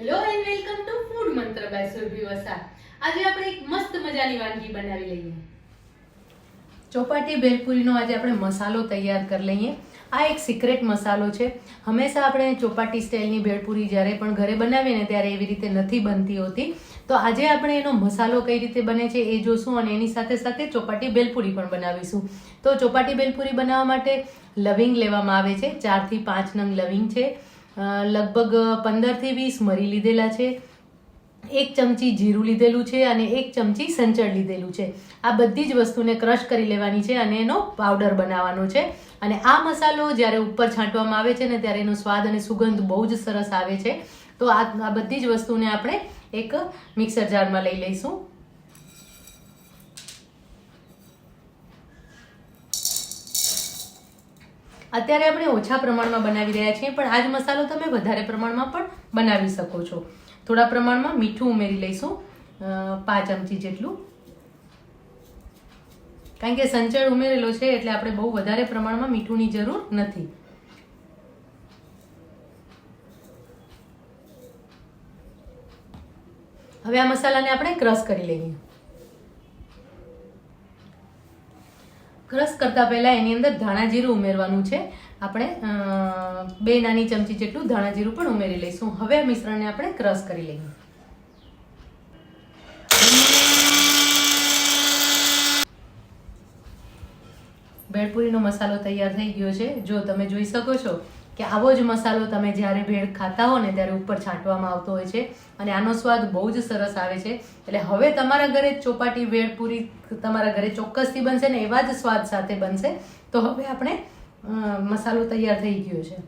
Hello and welcome to food Mantra by Surabhi Vasa આજે આપણે એક મસ્ત મજાની વાનગી બનાવી લઈએ. ચોપાટી ભેલપુરીનો આજે આપણે મસાલો તૈયાર કરી લઈએ. આ એક સિક્રેટ મસાલો છે. હંમેશા આપણે ચોપાટી સ્ટાઇલની ભેળપુરી જ્યારે પણ ઘરે બનાવીએ ને ત્યારે એવી રીતે નથી બનતી હોતી. તો આજે આપણે એનો મસાલો કઈ રીતે બને છે એ જોશું અને એની સાથે સાથે ચોપાટી ભેલપુરી પણ બનાવીશું. તો ચોપાટી ભેલપુરી બનાવવા માટે લવિંગ લેવામાં આવે છે. ચારથી પાંચ નંગ લવિંગ છે. લગભગ પંદરથી વીસ મરી લીધેલા છે. એક ચમચી જીરું લીધેલું છે અને એક ચમચી સંચળ લીધેલું છે. આ બધી જ વસ્તુને ક્રશ કરી લેવાની છે અને એનો પાવડર બનાવવાનો છે. અને આ મસાલો જ્યારે ઉપર છાંટવામાં આવે છે ને ત્યારે એનો સ્વાદ અને સુગંધ બહુ જ સરસ આવે છે. તો આ બધી જ વસ્તુને આપણે એક મિક્સર જારમાં લઈ લઈશું. અત્યારે આપણે ઓછા પ્રમાણમાં બનાવી રહ્યા છીએ, પણ આ જ મસાલો તમે વધારે પ્રમાણમાં પણ બનાવી શકો છો. થોડા પ્રમાણમાં મીઠું ઉમેરી લઈશું પાંચ ચમચી જેટલું. કારણ કે સંચળ ઉમેરેલો છે, એટલે આપણે બહુ વધારે પ્રમાણમાં મીઠુંની જરૂર નથી. હવે આ મસાલાને આપણે ક્રશ કરી લઈએ. ક્રશ કરતા પહેલાં એની અંદર ધાણા જીરું ઉમેરવાનું છે. આપણે બે નાની ચમચી જેટલું ધાણા જીરું પણ ઉમેરી લઈશું. હવે આ મિશ્રણને આપણે ક્રશ કરી લઈએ. ભેળપુરીનો મસાલો તૈયાર થઈ ગયો છે. જો તમે જોઈ શકો છો કે આવો જ મસાલો તમે જ્યારે ભેળ ખાતા હો ને ત્યારે ઉપર છાંટવામાં આવતો હોય છે અને આનો સ્વાદ બહુ જ સરસ આવે છે. એટલે હવે તમારા ઘરે ચોપાટી ભેળ પૂરી તમારા ઘરે ચોક્કસથી બનશે ને એવા જ સ્વાદ સાથે બનશે. તો હવે આપણે મસાલો તૈયાર થઈ ગયો છે.